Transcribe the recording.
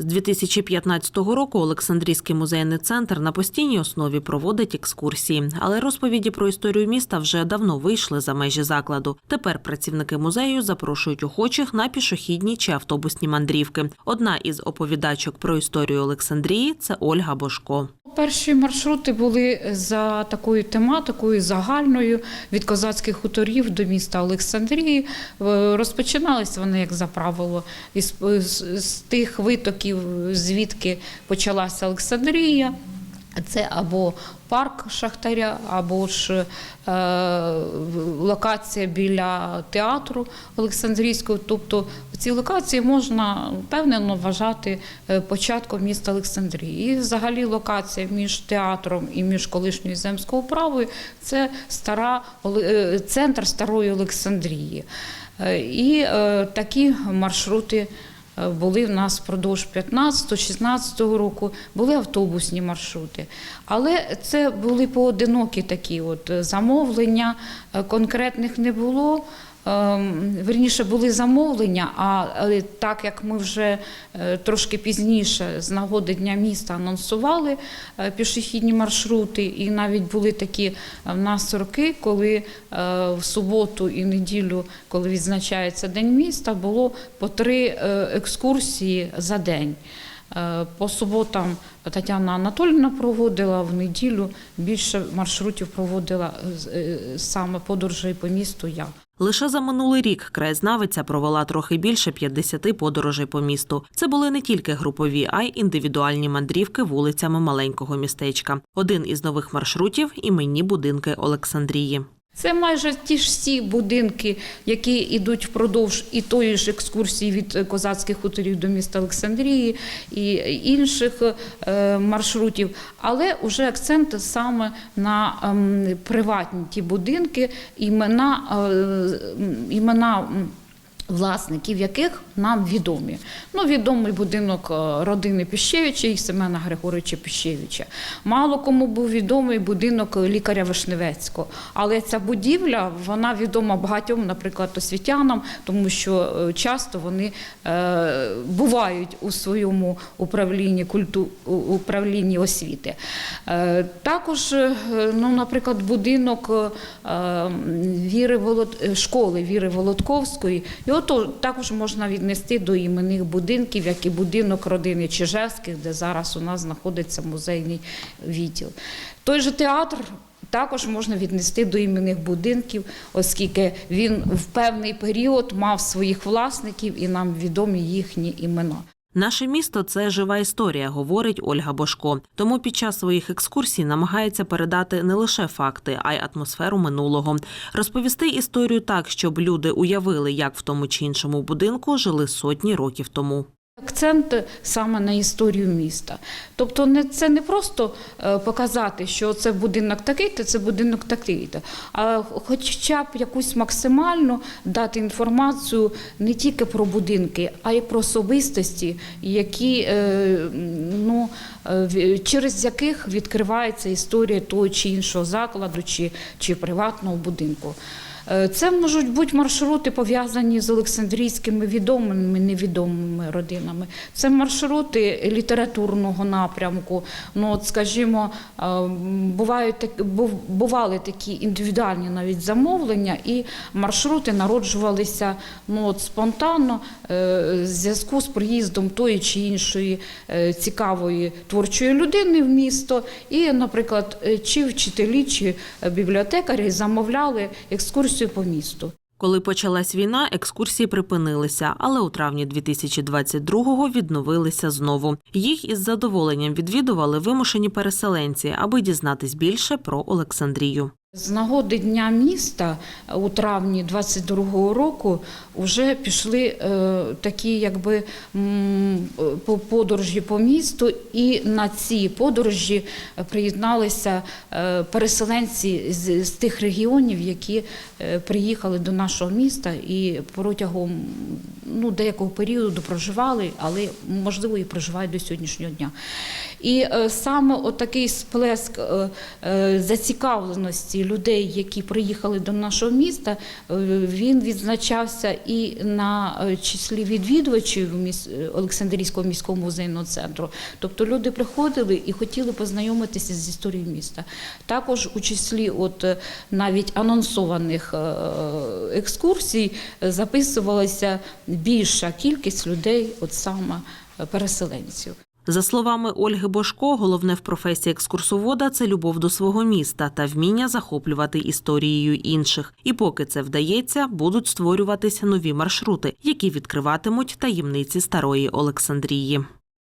З 2015 року Олександрійський музейний центр на постійній основі проводить екскурсії, але розповіді про історію міста вже давно вийшли за межі закладу. Тепер працівники музею запрошують охочих на пішохідні чи автобусні мандрівки. Одна із оповідачок про історію Олександрії це Ольга Бошко. Перші маршрути були за такою тематикою загальною від козацьких хуторів до міста Олександрії. Розпочиналися вони, як за правило, із з тих витоків, звідки почалася Олександрія. Це або парк Шахтаря, або ж е, локація біля театру Олександрійського. Тобто ці локації можна впевнено вважати е, початком міста Олександрії. І взагалі локація між театром і між колишньою земською управою це стара е, центр старої Олександрії. Е, І е, такі маршрути були в нас впродовж 15-16 року, були автобусні маршрути. Але це були поодинокі такі от е, замовлення, е, конкретних не було. Ем, Верніше були замовлення, але так як ми вже е, трошки пізніше з нагоди Дня міста анонсували е, пішохідні маршрути, і навіть були такі е, в нас роки, коли е, в суботу і неділю, коли відзначається День міста, було по три е, екскурсії за день. Е, По суботам Тетяна Анатолівна проводила, в неділю більше маршрутів проводила е, саме подорожей по місту я. Лише за минулий рік краєзнавиця провела трохи більше 50 подорожей по місту. Це були не тільки групові, а й індивідуальні мандрівки вулицями маленького містечка. Один із нових маршрутів іменні будинки Олександрії. Це майже ті ж всі будинки, які йдуть впродовж і тої ж екскурсії від е, козацьких хуторів до міста Олександрії і інших е, маршрутів, але вже акцент саме на ем, приватні ті будинки, імена, е, імена власників яких нам відомі. Ну, відомий будинок е, родини Піщевича і Семена Григоровича Піщевича. Мало кому був відомий будинок лікаря Вишневецького. Але ця будівля вона відома багатьом, наприклад, освітянам, тому що е, часто вони е, бувають у своєму управлінні культу, управлінні освіти. Також, ну, наприклад, будинок Віри Волод... школи Віри Володковської. Його то також можна віднести до іменних будинків, як і будинок родини Чижевських, де зараз у нас знаходиться музейний відділ. Той же театр. Також можна віднести до іменних будинків, оскільки він в певний період мав своїх власників і нам відомі їхні імена. Наше місто це жива історія, говорить Ольга Бошко. Тому під час своїх екскурсій намагається передати не лише факти, а й атмосферу минулого, розповісти історію так, щоб люди уявили, як в тому чи іншому будинку жили сотні років тому. Акцент саме на історію міста. Тобто не, це не просто е, показати, що це будинок такий-то, це будинок такий-то, а хоча б якусь максимально дати інформацію не тільки про будинки, а й про особистості, які, е, ну, е, через яких відкривається історія того чи іншого закладу чи, чи приватного будинку. Е, Це можуть бути маршрути пов'язані з Олександрійськими відомими невідомими родинами. Це маршрути літературного напрямку. Ну, от, скажімо, е, бувають бували такі індивідуальні навіть замовлення, і маршрути народжувалися ну, от, спонтанно е, в зв'язку з приїздом тої чи іншої цікавої творчої людини в місто. І, наприклад, чи вчителі, чи бібліотекарі замовляли екскурсію по місту. Коли почалась війна, екскурсії припинилися, але у травні 2022-го відновилися знову. Їх із задоволенням відвідували вимушені переселенці, аби дізнатись більше про Олександрію. З нагоди Дня міста е, у травні 22-го року вже пішли е, такі якби е, подорожі по місту, і на ці подорожі приєдналися переселенці з, тих регіонів, які приїхали до нашого міста і протягом ну, деякого періоду проживали, але можливо і проживають до сьогоднішнього дня. І саме отакий сплеск зацікавленості кількості людей, які приїхали до нашого міста, е, він відзначався і на е, числі відвідувачів е, Олександрійського міського музейного центру. Тобто люди приходили і хотіли познайомитися з історією міста. Також у числі от навіть анонсованих екскурсій записувалася більша кількість людей, от саме переселенців. За словами Ольги Бошко, головне в професії екскурсовода це любов до свого міста та вміння захоплювати історією інших. І поки це вдається, будуть створюватися нові маршрути, які відкриватимуть таємниці старої Олександрії.